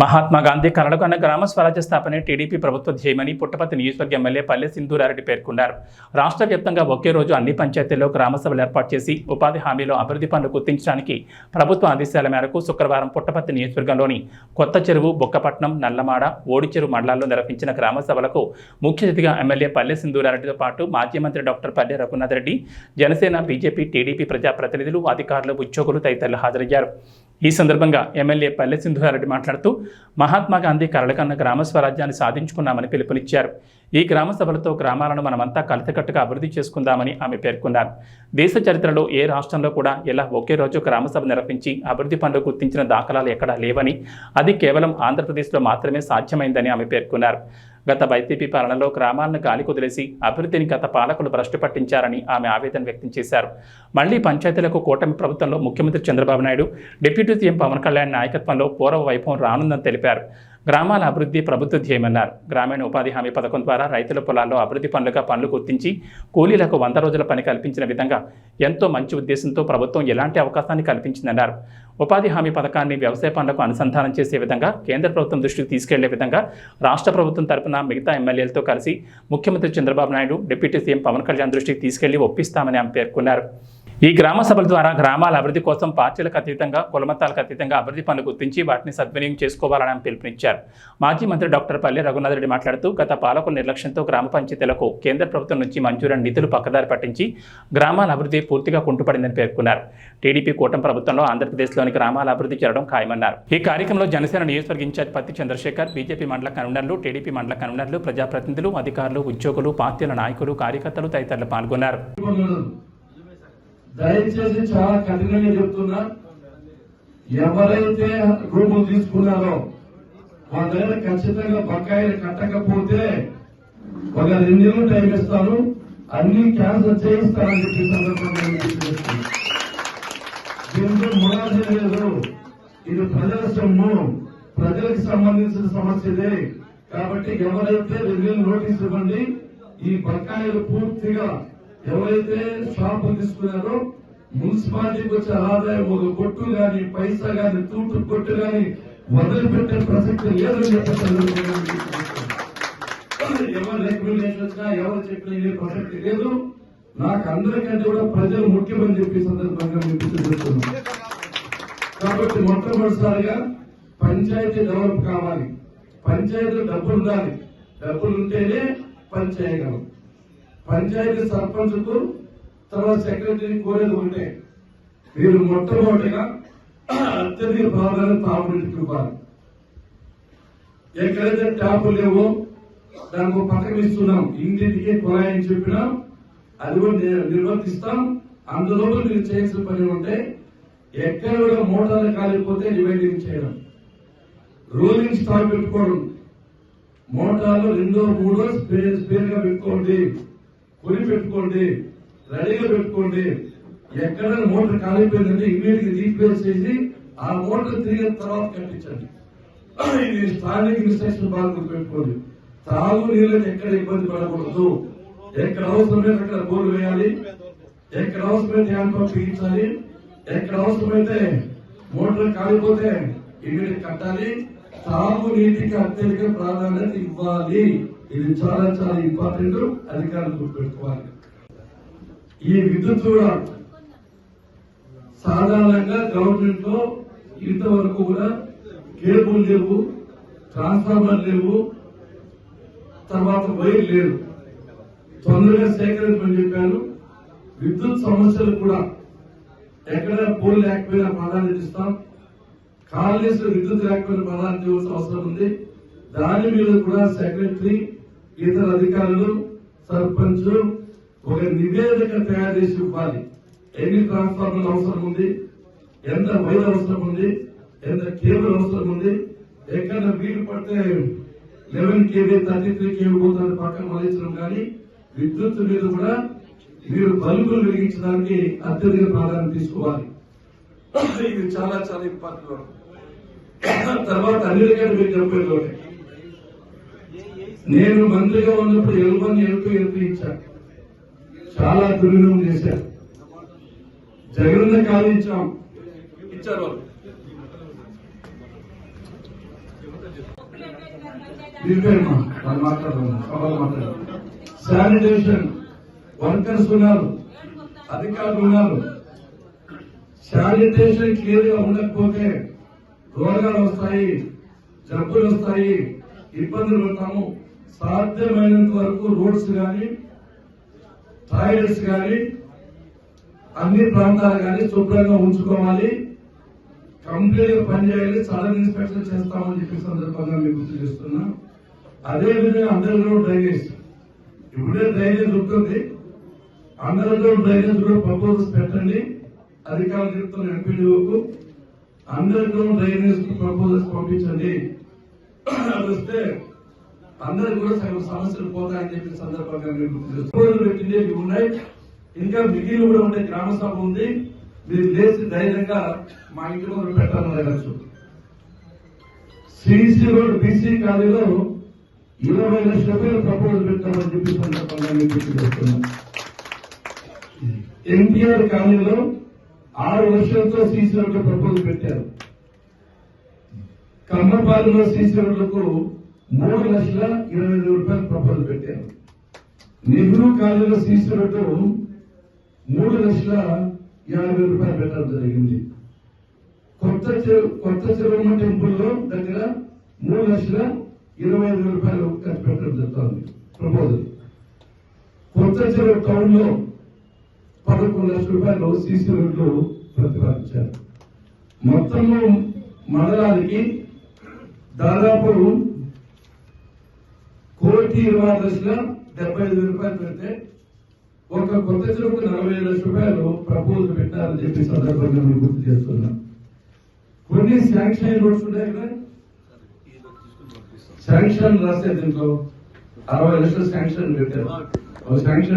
మహాత్మా గాంధీ కలలకు అన్న గ్రామ స్వరాజ్య స్థాపనే టీడీపీ ప్రభుత్వ ధ్యేయమని పుట్టపర్తి నియోజకవర్గ ఎమ్మెల్యే పల్లె సింధూరారెడ్డి పేర్కొన్నారు. రాష్ట్ర వ్యాప్తంగా ఒకే రోజు అన్ని పంచాయతీల్లో గ్రామ సభలు ఏర్పాటు చేసి ఉపాధి హామీలో అభివృద్ధి పనులు గుర్తించడానికి ప్రభుత్వ ఆదేశాల మేరకు శుక్రవారం పుట్టపర్తి నియోజకవర్గంలోని కొత్త చెరువు బొక్కపట్నం నల్లమాడ ఓడిచెరువు మండలాల్లో నిర్వహించిన గ్రామ సభలకు ముఖ్య అతిథిగా ఎమ్మెల్యే పల్లె సింధూరారెడ్డితో పాటు మాజీ మంత్రి doctor Palle Raghunath Reddy Janasena BJP TDP ప్రజాప్రతినిధులు అధికారులు ఉద్యోగులు తదితరులు హాజరయ్యారు. ఈ సందర్భంగా ఎమ్మెల్యే పల్లె సింధురారెడ్డి మాట్లాడుతూ మహాత్మా గాంధీ కరళకన్న గ్రామ స్వరాజ్యాన్ని సాధించుకున్నామని పిలుపునిచ్చారు. ఈ గ్రామ సభలతో గ్రామాలను మనమంతా కలిసికట్టుగా అభివృద్ధి చేసుకుందామని ఆమె పేర్కొన్నారు. దేశ చరిత్రలో ఏ రాష్ట్రంలో కూడా ఇలా ఒకే రోజు గ్రామ సభ నిర్వహించి అభివృద్ధి పనులు గుర్తించిన దాఖలాలు ఎక్కడా లేవని అది కేవలం ఆంధ్రప్రదేశ్లో మాత్రమే సాధ్యమైందని ఆమె పేర్కొన్నారు. గత వైసీపీ పాలనలో గ్రామాలను గాలి కుదిలేసి అభివృద్ధిని గత పాలకులు భ్రష్టు పట్టించారని ఆమె ఆవేదన వ్యక్తం చేశారు. మళ్ళీ పంచాయతీలకు కూటమి ప్రభుత్వంలో ముఖ్యమంత్రి చంద్రబాబు నాయుడు డిప్యూటీ సీఎం పవన్ కళ్యాణ్ నాయకత్వంలో పూర్వ వైభవం రానుందని తెలిపారు. గ్రామాల అభివృద్ధి ప్రభుత్వ ధ్యేయమన్నారు. గ్రామీణ ఉపాధి హామీ పథకం ద్వారా రైతుల పొలాల్లో అభివృద్ధి పనులుగా పనులు గుర్తించి కూలీలకు వంద రోజుల పని కల్పించిన విధంగా ఎంతో మంచి ఉద్దేశంతో ప్రభుత్వం ఎలాంటి అవకాశాన్ని కల్పించిందన్నారు. ఉపాధి హామీ పథకాన్ని వ్యవసాయ పనులకు అనుసంధానం చేసే విధంగా కేంద్ర ప్రభుత్వం దృష్టికి తీసుకెళ్ళే విధంగా రాష్ట్ర ప్రభుత్వం తరపున మిగతా ఎమ్మెల్యేలతో కలిసి ముఖ్యమంత్రి చంద్రబాబు నాయుడు డిప్యూటీ సీఎం పవన్ కళ్యాణ్ దృష్టికి తీసుకెళ్ళి ఒప్పిస్తామని ఆమె పేర్కొన్నారు. ఈ గ్రామ సభల ద్వారా గ్రామాల అభివృద్ధి కోసం పార్టీలకు అతీతంగా కులమతాలకు అతీతంగా అభివృద్ధి పనులు గుర్తించి వాటిని సద్వినియోగం చేసుకోవాలని ఆమె పిలుపునిచ్చారు. మాజీ మంత్రి డాక్టర్ పల్లె రఘునాథ్ రెడ్డి మాట్లాడుతూ గత పాలకుల నిర్లక్ష్యంతో గ్రామ పంచాయతీలకు కేంద్ర ప్రభుత్వం నుంచి మంజూరైన నిధులు పక్కదారి పట్టించి గ్రామాల అభివృద్ధి పూర్తిగా కుంటుపడిందని పేర్కొన్నారు. టీడీపీ కూటమి ప్రభుత్వంలో ఆంధ్రప్రదేశ్లోని గ్రామాల అభివృద్ధి చేయడం ఖాయమన్నారు. ఈ కార్యక్రమంలో జనసేన నియోజకవర్గ ఇన్ఛార్జ్ పత్తి చంద్రశేఖర్ బీజేపీ మండల కన్వీనర్లు టీడీపీ మండల కన్వీనర్లు ప్రజాప్రతినిధులు అధికారులు ఉద్యోగులు పార్టీల నాయకులు కార్యకర్తలు తదితరులు పాల్గొన్నారు. దయచేసి చాలా కఠినంగా చెప్తున్నా ఎవరైతే రూములు తీసుకున్నారో వాళ్ళ దగ్గర ఖచ్చితంగా బకాయిలు కట్టకపోతే ఒక రెండు నెలలు టైం ఇస్తాను అన్ని క్యాన్సల్ చేయిస్తానని చెప్పి సందర్భంగా లేదు. ఇది ప్రజల సొమ్ము. ప్రజలకు సంబంధించిన సమస్య ఇదే. కాబట్టి ఎవరైతే రెండు నెలలు నోటీస్ ఇవ్వండి ఈ బకాయిలు పూర్తిగా ఎవరైతే షాపు తీసుకున్నారో మున్సిపాలిటీకి వచ్చే ఆదాయం ఒక కొట్టు గాని పైసా గాని తూటు కొట్టు గాని వదిలిపెట్టే ప్రసక్తి లేదని చెప్పండి ఎవరు రెగ్యులేషన్ వచ్చినా ఎవరు చెప్పినా ఏ ప్రసక్తి లేదు. నాకు అందరికంటే కూడా ప్రజలు ముఖ్యమని చెప్పి సందర్భంగా మీకు తెలుస్తున్నాను కాబట్టి మొట్టమొదటిసారిగా పంచాయతీ డెవలప్ కావాలి. పంచాయతీలో డబ్బులు ఉండాలి. డబ్బులు ఉంటేనే పని చేయగలం పంచాయతీ సర్పంచ్కు తర్వాత సెక్రటరీ కోరేది ఉంటే మీరు మొట్టమొదటిగా అత్యధిక ప్రాధాన్యత తాగునీటికి ఇవ్వాలి ఎక్కడైతే ట్యాపులు లేవో దానికి ఒక పక్కన ఇస్తున్నాం. ఇంటింటికి కుళాయి చెప్పినా అది కూడా నిర్వర్తిస్తాం. అందులో మీరు చేయాల్సిన పని ఉంటే ఎక్కడ కూడా మోటార్లు కాలిపోతే నివేదిక చేయడం. రోలింగ్ స్టాక్ పెట్టుకోవడం. మోటార్లు రెండో మూడో స్పేర్ స్పేర్గా పెట్టుకోండి. కొని పెట్టుకోండి రెడీగా పెట్టుకోండి. ఎక్కడ మోటార్ కాలిపోయిందంటే ఇమీడియట్గా రీప్లేస్ చేసి ఆ మోటార్ తిరిగిన తర్వాత కట్టించండి. ఇది స్థానిక ఇన్స్ట్రక్షన్ బాగా గుర్తుపెట్టుకోండి తాగు నీళ్ళకి ఎక్కడ ఇబ్బంది పడకూడదు. ఎక్కడ అవసరమైతే అక్కడ బోర్డు వేయాలి. ఎక్కడ అవసరమైతే హ్యాండ్ పంప్ బిగించాలి ఎక్కడ అవసరమైతే మోటార్ కాలిపోతే ఇమీడియట్ కట్టాలి. తాగు నీటికి అత్యధిక ప్రాధాన్యత ఇవ్వాలి. ఇది చాలా చాలా ఇంపార్టెంట్ అధికారులు గుర్తుపెట్టుకోవాలి. ఈ విద్యుత్ కూడా సాధారణంగా గవర్నమెంట్లో ఇంతవరకు కూడా కేబుల్ లేవు ట్రాన్స్ఫార్మర్ లేవు తర్వాత వైర్ లేదు. తొందరగా సేకరించమని చెప్పాను విద్యుత్ సమస్యలు కూడా ఎక్కడ పోల్ లేకపోయినా ప్రాధాన్యత ఇస్తాం. కాలనీస్ విద్యుత్ లేకపోయినా ప్రాధాన్యత ఇవ్వాల్సిన అవసరం ఉంది. దాని మీద కూడా సెక్రటరీ ఇతర అధికారులు సర్పంచ్ ఒక నివేదిక తయారు చేసి ఇవ్వాలి. ఎన్ని ట్రాన్స్ఫార్మర్లు అవసరం ఉంది? ఎంత వైర్ అవసరం ఉంది? ఎంత కేబుల్ అవసరం ఉంది? ఎక్కడ వీలు పడితే eleven KV thirty three KV పోతుంది పక్కన మలించడం కానీ విద్యుత్ మీద కూడా మీరు బల్బులు వెలిగించడానికి అత్యధిక ప్రాధాన్యత తీసుకోవాలి. ఇది చాలా చాలా ఇంపార్టెంట్ తర్వాత అన్నిటికంటే మీరు చెప్పేది ఒకటి. నేను మంత్రిగా ఉన్నప్పుడు ఎలుపని ఎలుపు ఎలుపు ఇచ్చాను చాలా దుర్వినియోగం చేశారు. జగన్ కాదు ఇచ్చాం. ఇచ్చారు వాళ్ళు. శానిటేషన్. వర్కర్స్ ఉన్నారు. అధికారులు ఉన్నారు. శానిటేషన్ క్లియర్గా ఉండకపోతే రోగాలు వస్తాయి జబ్బులు వస్తాయి ఇబ్బందులు పడతాము. సాధ్యమైనంత వరకు రోడ్స్ కానీ టాయిలెట్స్ కానీ అన్ని ప్రాంతాలు కానీ శుభ్రంగా ఉంచుకోవాలి. కంప్లీట్గా పనిచేయాలి సడన్ ఇన్స్పెక్షన్ చేస్తామని చెప్పి సందర్భంగా మీకు గుర్తు చేస్తున్నా. అదే విధంగా అండర్ గ్రౌండ్ డ్రైనేజ్ ఇప్పుడే డ్రైనేజ్ ఉంటుంది. అండర్ గ్రౌండ్ డ్రైనేజ్ కూడా ప్రపోజల్స్ పెట్టండి. అధికారులు చెప్తున్న ఎంపీడీఓకు అండర్ గ్రౌండ్ డ్రైనేజ్ ప్రపోజల్స్ పంపించండి. అది వస్తే అందరికి కూడా సగం సమస్యలు పోతాయని చెప్పిన సందర్భంగా మీరు పెట్టింది ఇవి ఉన్నాయి. ఇంకా మిగిలిన కూడా ఉండే గ్రామ సభ ఉంది. మీరు లేచి ధైర్యంగా మా ఇంటి ముందు పెట్టాలని అడగచ్చు. సిసి రోడ్ బీసీ కాలేజీలో ఇరవై లక్షల పేరు ప్రపోజల్ పెట్టామని చెప్పి సందర్భంగా మీకు గుర్తు ఎన్టీఆర్ కాలనీలో ఆరు లక్షలతో సీసీ రోడ్లు ప్రపోజల్ పెట్టారు. కమ్మపాలెంలో సీసీ రోడ్లకు మూడు లక్షల ఇరవై ఐదు రూపాయలు ప్రపోజల్ పెట్టారు. నెహ్రూ కాలేజీలో సీసీ రోడ్డు మూడు లక్షల యాభై వేల రూపాయలు పెట్టడం జరిగింది. కొత్త కొత్త చెరువు టెంపుల్లో దగ్గర మూడు లక్షల ఇరవై ఐదు రూపాయలు ఖర్చు పెట్టడం జరుగుతుంది ప్రపోజల్. కొత్త చెరువు టౌన్లో పదకొండు లక్షల రూపాయలు సీసీ రోడ్లు ప్రతిపాదించారు. మొత్తము మండలానికి దాదాపు కోటి ఇరవై ఆరు లక్షల డెబ్బై ఐదు వేల రూపాయలు పెడితే ఒక కొత్త చెరువుకు నలభై ఐదు లక్షల రూపాయలు ప్రపోజల్ పెట్టారని చెప్పి సందర్భంగా మేము గుర్తు చేస్తున్నాం. కొన్ని శాంక్షన్ రోడ్స్ ఉన్నాయి కదా? శాంక్షన్ రాసే దీంట్లో అరవై లక్షల శాంక్షన్ పెట్టారు. శాంక్షన్